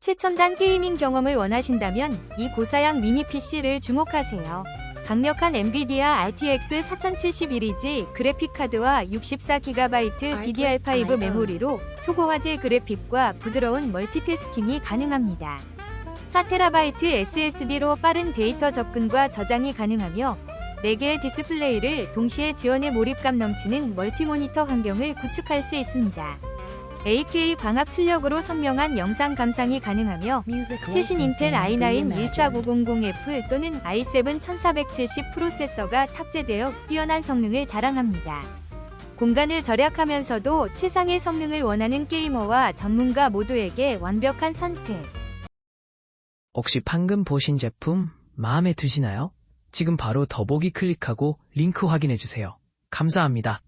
최첨단 게이밍 경험을 원하신다면 이 고사양 미니 PC를 주목하세요. 강력한 엔비디아 RTX 4070이지 그래픽카드와 64GB DDR5 메모리로 초고화질 그래픽과 부드러운 멀티태스킹이 가능합니다. 4TB SSD로 빠른 데이터 접근과 저장이 가능하며 4개의 디스플레이를 동시에 지원해 몰입감 넘치는 멀티모니터 환경을 구축할 수 있습니다. 8K 광학 출력으로 선명한 영상 감상이 가능하며 최신 인텔 i9 14900F 또는 i7 1470 프로세서가 탑재되어 뛰어난 성능을 자랑합니다. 공간을 절약하면서도 최상의 성능을 원하는 게이머와 전문가 모두에게 완벽한 선택. 혹시 방금 보신 제품 마음에 드시나요? 지금 바로 더보기 클릭하고 링크 확인해 주세요. 감사합니다.